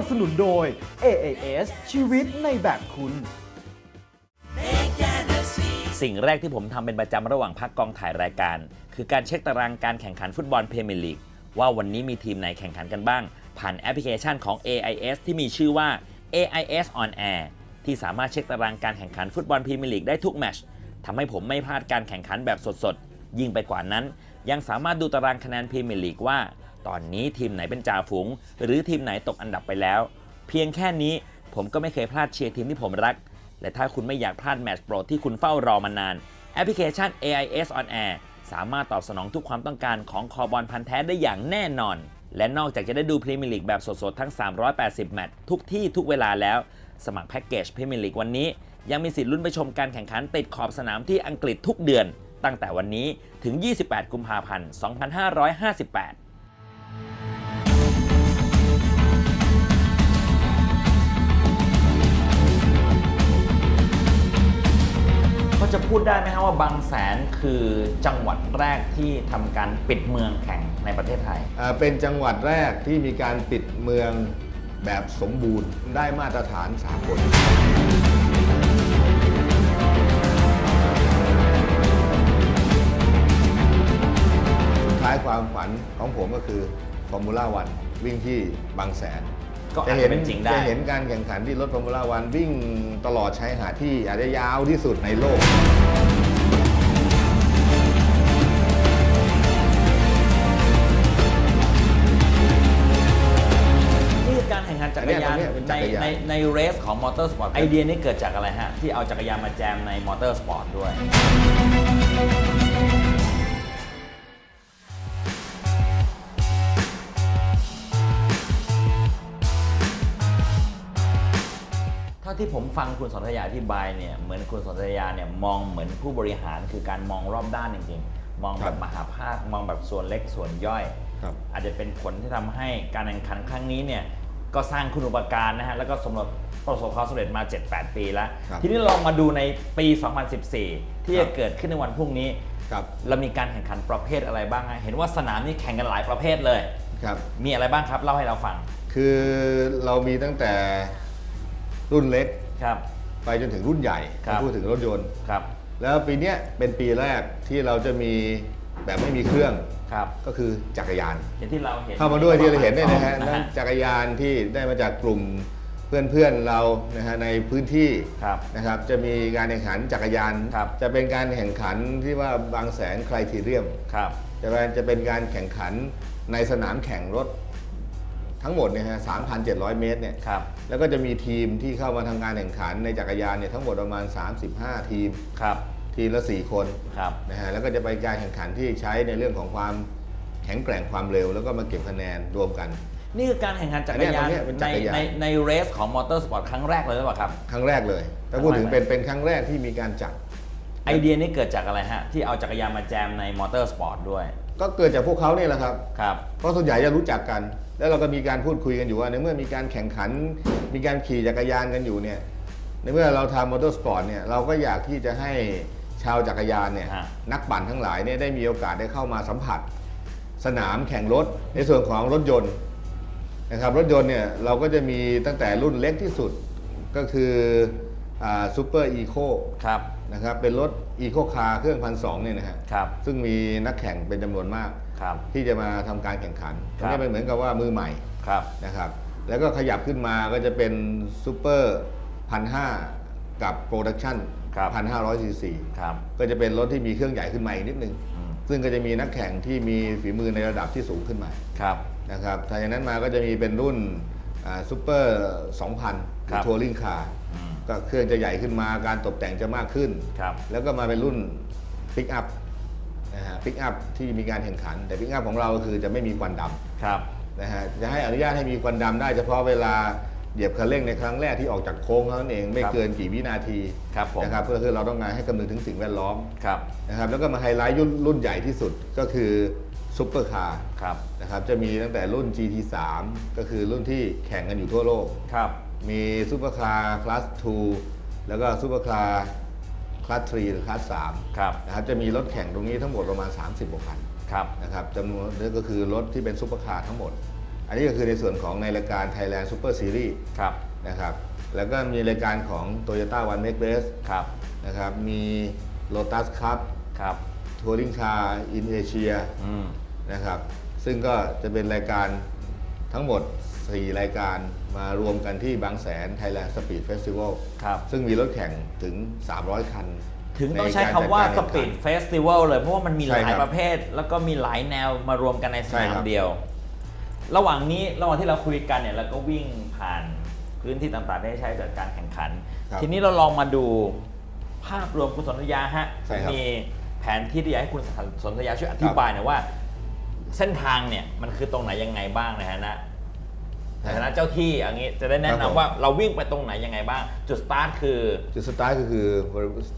นับสนุนโดย AAS ชีวิตในแบบคุณ สิ่งแรกที่ผมทำเป็นประจำระหว่างพักกองถ่ายรายการ คือการเช็คตารางการแข่งขันฟุตบอลพรีเมียร์ลีกว่าวันนี้มีทีมไหนแข่งขันกันบ้าง ผ่านแอปพลิเคชันของ AIS ที่มีชื่อว่า AIS on Air ที่สามารถเช็คตารางการแข่งขันฟุตบอลพรีเมียร์ลีกได้ทุกแมตช์ทำให้ผมไม่พลาดการแข่งขันแบบสดๆ ยิ่งไปกว่านั้น ยังสามารถดูตารางคะแนนพรีเมียร์ลีกว่า ตอนนี้ทีมไหนเป็นจ่าฝูง หรือทีมไหนตกอันดับไปแล้ว เพียงแค่นี้ผมก็ไม่เคยพลาดเชียร์ทีมที่ผมรัก และถ้าคุณไม่อยากพลาดแมตช์โปรดที่คุณเฝ้ารอมานาน แอปพลิเคชัน AIS on Air สามารถตอบสนองทุกความต้องการของคอบอลพันธ์แท้ได้อย่างแน่นอน และนอกจากจะได้ดูพรีเมียร์ลีกแบบสดๆ ทั้ง 380 แมตช์ทุกที่ทุกเวลาแล้ว สมัครแพ็กเกจพรีเมียร์ลีกวันนี้ ยังมีสิทธิ์ลุ้นไปชมการแข่งขันติดขอบสนามที่อังกฤษทุกเดือน ตั้งแต่วันนี้ถึง 28 กุมภาพันธ์ 2558 ก็จะพูดได้ไหมครับว่าบางแสนคือจังหวัดแรกที่ทำการปิดเมืองแข่งในประเทศไทย อ่าเป็นจังหวัดแรกที่มีการปิดเมืองแบบสมบูรณ์ได้มาตรฐานสากล ของผมก็คือฟอร์มูล่าวันวิ่งที่บางแสนก็อาจจะเป็นจริงได้จะเห็นการแข่งขันที่รถฟอร์มูล่าวันวิ่งตลอดชายหาดที่อาจจะยาวที่สุดในโลก นี่คือการแข่งขันจักรยานอันเนี้ยเป็นจัในกรยาน ในในเรสของมอเตอร์สปอร์ตไอเดียนี้เกิดจากอะไรฮะ ที่เอาจักรยานมาแจมในมอเตอร์สปอร์ตด้วย ท่าที่ผมฟังคุณสนธยาอธิบายเนี่ยเหมือนคุณสนธยาเนี่ยมองเหมือนผู้บริหารคือการมองรอบด้านจริงๆ มองคแบรับบมหาภาคมองแบบส่วนเล็กส่วนย่อยครับอาจจะเป็นผลที่ทำให้การแข่งขันครั้งนี้เนี่ยก็สร้างคุณอุปการนะฮะแล้วก็สำเร็จประสบความสำเร็จมา 7-8 ปีแล้วครับทีนี้ลองมาดูในปี 2014 ที่ครัจะบเกิดขึ้นในวันพรุ่งนี้ครับเรามีการแข่งขันประเภทอะไรบ้างฮะเห็นว่าสนามนี้แข่งกันหลายประเภทเลยครับมีอะไรบ้างครับเล่าให้เราฟัง คือเรามีตั้งแต่ รุ่นเล็ก ครับ ไปจนถึงรุ่นใหญ่ครับถ้าพูดถึงรถยนต์ ครับ แล้วปีเนี้ยเป็นปีแรกที่เราจะมีแบบไม่มีเครื่องครับ ก็คือจักรยาน อย่างที่เราเห็นเข้ามาด้วยที่เราเห็นเนี่ยนะฮะนะนั่นฮะจักรยานที่ได้มาจากกลุ่มเพื่อนๆเรานะฮะในพื้นที่ครับ นะครับ จะมีการแข่งขันจักรยาน ครับ จะเป็นการแข่งขันที่ว่าบางแสนใครทีเรียม ครับ จะเป็นจะเป็นการแข่งขันในสนามแข่งรถ ทั้งหมดเนี่ยฮะ3,700 เมตรเนี่ย ครับ แล้วก็จะมีทีมที่เข้ามาทำการแข่งขันในจักรยานเนี่ยทั้งหมดประมาณ 35 ทีม ครับ ทีมละ 4 คนครับ นะฮะ แล้วก็จะเป็นการแข่งขันที่ใช้ในเรื่องของความแข็งแกร่งความเร็ว แล้วก็มาเก็บคะแนนรวมกัน นี่คือการแข่งขันจักรยานอันเนี้ยเป็นจัในกรยาน ในในเรสของมอเตอร์สปอร์ตครั้งแรกเลยหรือเปล่าครับ ครั้งแรกเลย ถ้าพูดถึงเป็นเป็นครั้งแรกที่มีการจัด ไอเดียนี้เกิดจากอะไรฮะ ที่เอาจักรยานมาแจมในมอเตอร์สปอร์ตด้วย ก็เกิดจากพวกเขาเนี่ยแหละครับ ครับ เพราะส่วนใหญ่จะรู้จักกัน แล้วเราก็มีการพูดคุยกันอยู่ว่าในเมื่อมีการแข่งขัน มีการขี่จักรยานกันอยู่เนี่ย ในเมื่อเราทำมอเตอร์สปอร์ตเนี่ยเราก็อยากที่จะให้ชาวจักรยานเนี่ยฮะ นักปั่นทั้งหลายเนี่ยได้มีโอกาสได้เข้ามาสัมผัส สนามแข่งรถในส่วนของรถยนต์นะครับรถยนต์เนี่ยเราก็จะมีตั้งแต่รุ่นเล็กที่สุดก็คือซูเปอร์อีโค ครับ นะครับเป็นรถอีโคคาร์เครื่องพันสองเนี่ยนะฮะครับ ซึ่งมีนักแข่งเป็นจำนวนมาก ครับ ที่จะมาทำการแข่งขันคตรัรบงนี้เป็นเหมือนกับว่ามือใหม่ครับ นะครับ แล้วก็ขยับขึ้นมาก็จะเป็นซูเปอร์พันห้ากับโปรดักชั่นครับ พันห้าร้อยซีซีครับก็จะเป็นรถที่มีเครื่องใหญ่ขึ้นมาอีกนิดนึง อืมซึ่งก็จะมีนักแข่งที่มีฝีมือในระดับที่สูงขึ้นมา ครับ นะครับถ้าอย่างนั้นมาก็จะมีเป็นรุ่นซูเปอร์ 2,000หครืรัอบทัวริงคาร์อืม ก็เครื่องจะใหญ่ขึ้นมาการตกแต่งจะมากขึ้น ครับ แล้วก็มาเป็นรุ่นปิกอัพนะฮะปิกอัพที่มีการแข่งขัน แต่ปิกอัพของเราก็คือจะไม่มีควันดครับำนะฮะจะให้อนุญาตให้มีควันดำได้เฉพาะเวลาเหยียบคันเร่งในครั้งแรกที่ออกจากโค้งเท่านั้นเองไม่เกินกี่วินาทีครับผม นะครับเพื่อคือเราต้องการให้คำนึงถึงสิ่งแวดล้อมครับ นะครับแล้วก็มาไฮไลท์รุ่นรุ่นใหญ่ที่สุดก็คือซุปเปอร์คาร์ครับ นะครับจะมีตั้งแต่รุ่น GT3 ก็คือรุ่นที่แข่งกันอยู่ทั่วโลก ครับ มีซูเปอร์คาร์คลาส 2 แล้วก็ซูเปอร์คาร์คลาส 3 หรือคลาส 3 ครับ นะครับ จะมีรถแข่งตรงนี้ทั้งหมดประมาณ 30กว่าคันครับ นะครับจำนวนนี้ก็คือรถที่เป็นซูเปอร์คาร์ทั้งหมด อันนี้ก็คือในส่วนของในรายการ Thailand Super Series ครับ นะครับ แล้วก็มีรายการของ Toyota One Make Race ครับ นะครับ มี Lotus Cup ครับ Touring Car in Asia อืมนะครับ ซึ่งก็จะเป็นรายการทั้งหมด 4 รายการมารวมกันที่บางแสน Thailand Speed Festival ครับ ซึ่งมีรถแข่งถึง 300 คันถึงต้องนใช้กรคำว่าจัดสกรปีดแข่งขันเฟสติวัลเลย เพราะว่ามันมีหใช่ลาครัยบประเภท แล้วก็มีหลายแนวมารวมกันในสใช่นามครับเดียว ระหว่างนี้ระหว่างที่เราคุยกันเนี่ยเราก็วิ่งผ่านพื้นที่ต่างๆที่ใช้จัดการแข่งขันครับทีนี้เราลองมาดูภาพรวมคุณสนธยาฮะใช่ครับมีแผนที่ที่อยากให้คุณสนธยาช่วยอธิบายหน่อยว่า เส้นทางเนี่ยมันคือตรงไหนยังไงบ้างในฐานะ ในฐานะเจ้าที่อย่างนี้จะได้แนะครับผม นำว่าเราวิ่งไปตรงไหนยังไงบ้าง จุดสตาร์ทคือ จุดสตาร์ทก็คือ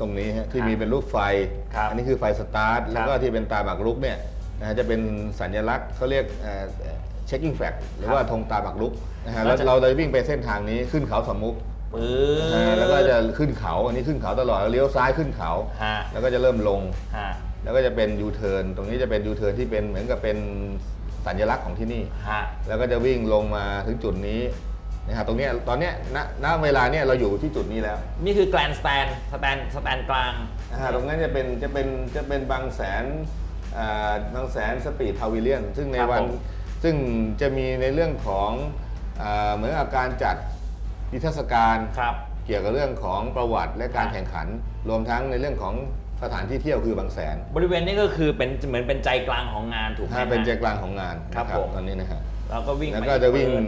ตรงนี้ฮะที่ครับมีเป็นรูปไฟ ครับอันี้คือไฟสตาร์ท แล้วก็ที่เป็นตาหมากรุกเนี่ยนะฮะจะเป็นสัญลักษณ์เขาเรียกเช็คกิ้งแฟกหรือว่าธงตาหมากรุกนะฮะแล้แล้ววจะ เราจะวิ่งไปเส้นทางนี้ขึ้นเขาสามมุกปื้นะฮะแล้วก็จะขึ้นเขาอันนี้ขึ้นเขาตลอดแล้วเลี้ยวซ้ายขึ้นเขา ฮะแล้วก็จะเริ่มลง ฮะ แล้วก็จะเป็นยูเทิร์นตรงนี้จะเป็นยูเทิร์นที่เป็นเหมือนกับเป็น สัญลักษณ์ของที่นี่ ฮะ แล้วก็จะวิ่งลงมาถึงจุดนี้นะฮะตรงเนี้ยตอนเนี้ยณณเวลาเนี้ยเราอยู่ที่จุดนี้แล้วนี่คือแกลนสแตนสแตนสแตนกลาง นะฮะตรงนั้นจะเป็นจะเป็นจะเป็นบางแสนอ่าบางแสนสปีดพาวิเลียน ซึ่งในครับวันผม ซึ่งจะมีในเรื่องของอาเหมือนกับการจัดนิทรรศการ ครับ เกี่ยวกับเรื่องของประวัติและการครับแข่งขัน รวมทั้งในเรื่องของ สถานที่เที่ยวคือบางแสนบริเวณนี้ก็คือเป็นเหมือนเป็นใจกลางของงานถูกไหมถ้าฮะ เป็นใจกลางของงานครับนะผม ตอนนี้นะฮะเราก็วิ่งแล้วมาก็จะวิ่งอีเปิ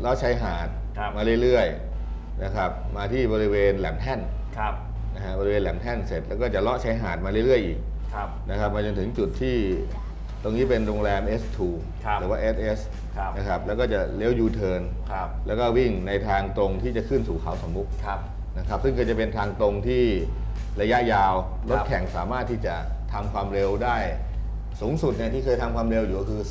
ดลอดชายหาดครับ มาเรื่อยๆนะครับมาที่บริเวณแหลมแท่นครับนะฮะบริเวณแหลมแท่นเสร็จแล้วก็จะเลาะชายหาดมาเรื่อยๆอีกครับ นะครับมาจนถึงจุดที่ตรงนี้เป็นโรงแรม S2 ครับหรือว่า SS ครับ นะครับแล้วก็จะเลี้ยวยูเทิร์นครับแล้วก็วิ่งในทางตรงที่จะขึ้นสู่เขาสามมุก ครับนะครับซึ่งก็จะเป็นทางตรงที่ ระยะยาว รถครับแข่งสามารถที่จะทำความเร็วได้ สูงสุดเนี่ยที่เคยทำความเร็วอยู่ก็คือ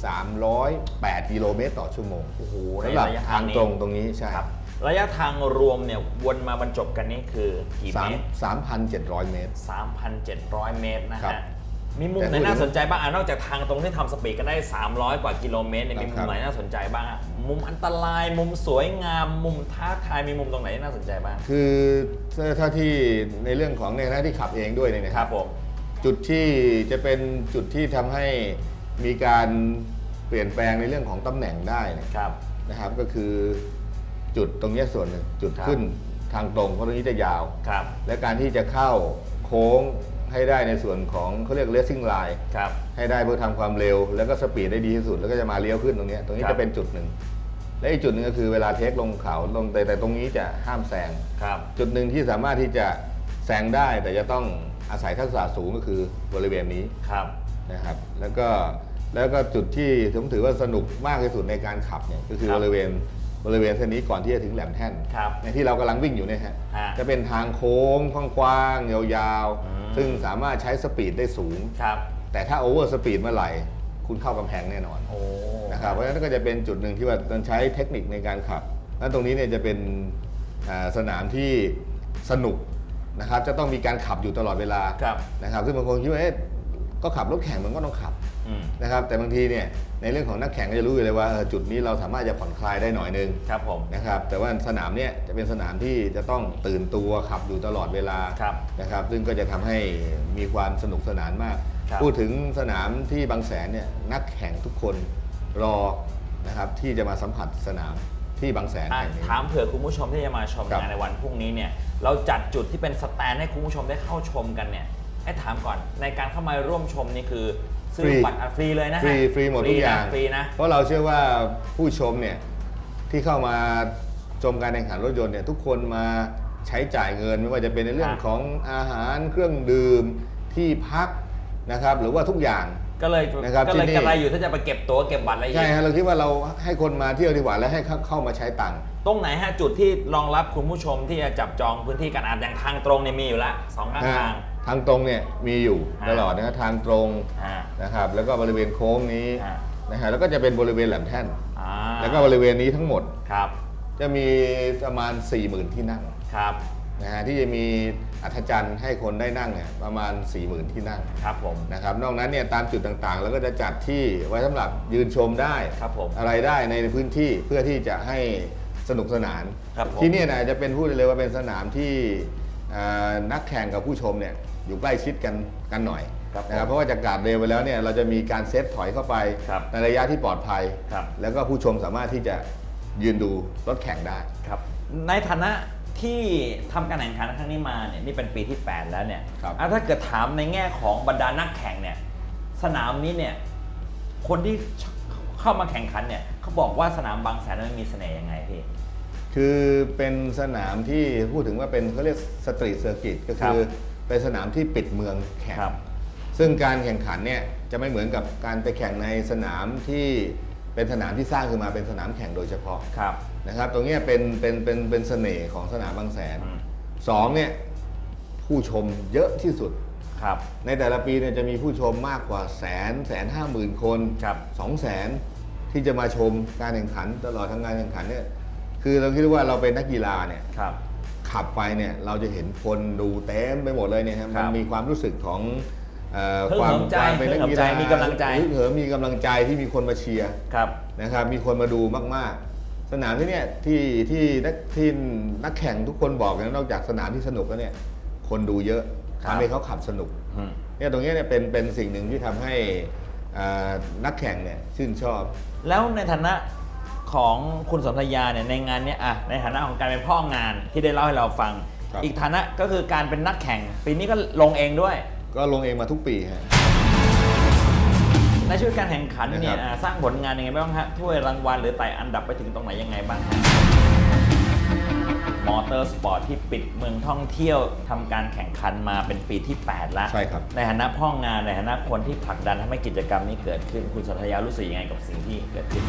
308 กิโลเมตรต่อชั่วโมงโอ้โหสำหรับระยะทางนี้ ตรงตรงนี้ใช่ครับระยะทางรวมเนี่ยวนมาบรรจบกันนี่คือกี่สาเมมตร สามพันเจ็ดร้อยเมตร 3,700 เมตรนะครัฮะบมีมุมไหนแต่พูดน่าสนใจบ้างอะนอกจากทางตรงที่ทำสปีดกันได้ 300 กว่ากิโลเมตรเนี่ยครับมีมุมไหนน่าสนใจบ้างอะ มุมอันตราย มุมสวยงาม มุมท้าทายมีมุมตรงไหนที่น่าสนใจบ้างคือถ้าที่ในเรื่องของในหน้าที่ขับเองด้วยเนี่ยนะคครัรับบผมจุดที่จะเป็นจุดที่ทำให้มีการเปลี่ยนแปลงในเรื่องของตำแหน่งได้เนย ครับ นะครับก็คือจุดตรงเนี้ยส่วนหนึ่งจุดครับ ขึ้นทางตรงเพราะตรงนี้จะยาว ครับและการที่จะเข้าโค้งให้ได้ในส่วนของเขาเรียก racing line ครับ ให้ได้เพื่อทำความเร็ว แล้วก็สปีดได้ดีที่สุด แล้วก็จะมาเลี้ยวขึ้นตรงเนี้ยตรงนี้ครับ จะเป็นจุดหนึ่ง และอีกจุดหนึ่งก็คือเวลาเทคลงเขาลงแต่แต่ตรงนี้จะห้ามแซงครับ จุดหนึ่งที่สามารถที่จะแซงได้แต่จะต้องอาศัยทักษะสูงก็คือบริเวณนี้ครับ นะครับ แล้วก็แล้วก็จุดที่ผมถือว่าสนุกมากที่สุดในการขับเนี่ยก็คือครับบริเวณบริเวณเส้นนี้ก่อนที่จะถึงแหลมแท่นครับในที่เรากำลังวิ่งอยู่เนี่ยฮะฮะจะเป็นทางโค้งกว้างๆยาวอืม ๆ ซึ่งสามารถใช้สปีดได้สูง ครับ แต่ถ้าโอเวอร์สปีดเมื่อไหร่ คุณเข้ากำแพงแน่นอนโอ้นะครับเพราะฉะนั้นก็จะเป็นจุดหนึ่งที่ว่าต้องใช้เทคนิคในการขับ แล้วตรงนี้เนี่ยจะเป็นอ่าสนามที่สนุกนะครับจะต้องมีการขับอยู่ตลอดเวลาครับนะครับซึ่งบางคนคิดว่าเอ๊ะก็ขับรถแข่งมันก็ต้องขับอืมนะครับแต่บางทีเนี่ยในเรื่องของนักแข่งก็จะรู้อยู่เลยว่าเออจุดนี้เราสามารถจะผ่อนคลายได้หน่อยนึงครับผมนะครับแต่ว่าสนามเนี่ยจะเป็นสนามที่จะต้องตื่นตัวขับอยู่ตลอดเวลาครับนะครับซึ่งก็จะทำให้มีความสนุกสนานมากครับ พูดถึงสนามที่บางแสนเนี่ยนักแข่งทุกคนรอนะครับที่จะมาสัมผัสสนามที่บางแสนอะแห่งนี้ ถามเผื่อคุณผู้ชมที่จะมาชมครับงานในวันพรุ่งนี้เนี่ยเราจัดจุดที่เป็นสแตนให้คุณผู้ชมได้เข้าชมกันเนี่ยให้ถามก่อนในการเข้ามาร่วมชมนี่คือซื้อบัตรอะฟรีเลยนะฮะฟรีฟรีหมดทุกอย่าง นะฟรีนะ เพราะเราเชื่อว่าผู้ชมเนี่ยที่เข้ามาชมการแข่งขันรถยนต์เนี่ยทุกคนมาใช้จ่ายเงินไม่ว่าจะเป็นในเรื่องครับของอาหารเครื่องดื่มที่พัก นะครับหรือว่าทุกอย่าง ก็เลยนะครับก็เลยที่นี่กระไรอยู่ถ้าจะไปเก็บตั๋วเก็บบัตรอะไรอย่างใช่เงี้ยฮะเราคิดว่าเราให้คนมาเที่ยวดีกว่าแล้วให้เข้าเข้ามาใช้ตังค์ตรงไหนฮะจุดที่รองรับคุณผู้ชมที่จะจับจองพื้นที่กันอาจอย่างทางตรงเนี่ยมีอยู่แล้วสองข้างนะทาฮะงทางตรงเนี่ยมีอยู่อ่าตลอดนะฮะทางตรงอ่า นะครับแล้วก็บริเวณโค้งนี้อ่านะฮะแล้วก็จะเป็นบริเวณแหลมแท่น อ่าแล้วก็บริเวณนี้ทั้งหมด ครับจะมีประมาณ 4 0,000 ที่นั่งครับนะฮะที่จะมี อัธจันทร์ให้คนได้นั่งเนี่ยประมาณ 4 0,000 ที่นั่งครับผมนะครับนอกนั้นเนี่ยตามจุดต่างๆเราก็จะจัดที่ไว้สำหรับยืนชมได้ครับผมอะไรได้ในพื้นที่เพื่อที่จะให้สนุกสนานครับผมที่เนี่ยนะจะเป็นพูดได้เลยว่าเป็นสนามที่เอ่อนักแข่งกับผู้ชมเนี่ยอยู่ใกล้ชิดกันกันหน่อยครับนะครับเพราะว่าจากการเร็วไปแล้วเนี่ยเราจะมีการเซตถอยเข้าไปครับในระยะที่ปลอดภัยครับแล้วก็ผู้ชมสามารถที่จะยืนดูรถแข่งได้ครับในฐานะ ที่ทำการแข่งขันครั้งนี้มาเนี่ยนี่เป็นปีที่ 8 แล้วเนี่ยครับ อะถ้าเกิดถามในแง่ของบรรดานักแข่งเนี่ยสนามนี้เนี่ยคนที่เข้ามาแข่งขันเนี่ยเขาบอกว่าสนามบางแสนมันมีเสน่ห์ยังไงพี่ คือเป็นสนามที่พูดถึงว่าเป็นเขาเรียกสตรีทเซอร์กิตก็คือเป็นสนามที่ปิดเมืองแข่งครับซึ่งการแข่งขันเนี่ยจะไม่เหมือนกับการไปแข่งในสนามที่ เป็นสนามที่สร้างขึ้นมาเป็นสนามแข่งโดยเฉพาะครับ นะครับ ตรงเนี้ยเป็นเป็นเป็นเป็นเสน่ห์ของสนามบางแสนอืม สองเนี่ยผู้ชมเยอะที่สุด ครับ ในแต่ละปีเนี่ยจะมีผู้ชมมากกว่าแสนแสนห้าหมื่นคนครับ สองแสนที่จะมาชมการแข่งขันตลอดทั้งการแข่งขันเนี่ยคือเราคิดว่าเราเป็นนักกีฬาเนี่ยครับ ขับไปเนี่ยเราจะเห็นคนดูเต็มไปหมดเลยเนี่ยครับครัมันบมีความรู้สึกของ เอ่อฮึกความเหิมใจความเป็นนักกีฬาฮึกเหิมใจมีกำลังใจ ฮึกเหิมมีกำลังใจที่มีคนมาเชียร์ ครับ นะครับมีคนมาดูมาก ๆ สนามที่เนี่ยที่ที่นักที่นักแข่งทุกคนบอกนะนอกจากสนามที่สนุกแล้วเนี่ย คนดูเยอะครับ ทำให้เขาขับสนุกอืมเนี่ยตรงเนี้ยเนี่ยเป็นเป็นสิ่งหนึ่งที่ทำให้อ่านักแข่งเนี่ยชื่นชอบ แล้วในฐานะของคุณสนธยาเนี่ยในงานเนี้ยอะในฐานะของการเป็นพ่องานที่ได้เล่าให้เราฟัง ครับ อีกฐานะก็คือการเป็นนักแข่งปีนี้ก็ลงเองด้วย ก็ลงเองมาทุกปีฮะ ในชีวิตการแข่งขันเนี่ยนะครับ อะสร้างผลงานยังไงบ้างฮะถ้วยรางวัลหรือไต่อันดับไปถึงตรงไหนยังไงบ้างฮะมอเตอร์สปอร์ตที่ปิดเมืองท่องเที่ยวทำการแข่งขันมาเป็นปีที่ 8 แล้ว ใช่ครับ ในฐานะพ่องานในฐานะคนที่ผลักดันทำให้กิจกรรมนี้เกิดขึ้น คุณสนธยารู้สึกยังไงกับสิ่งที่เกิดขึ้น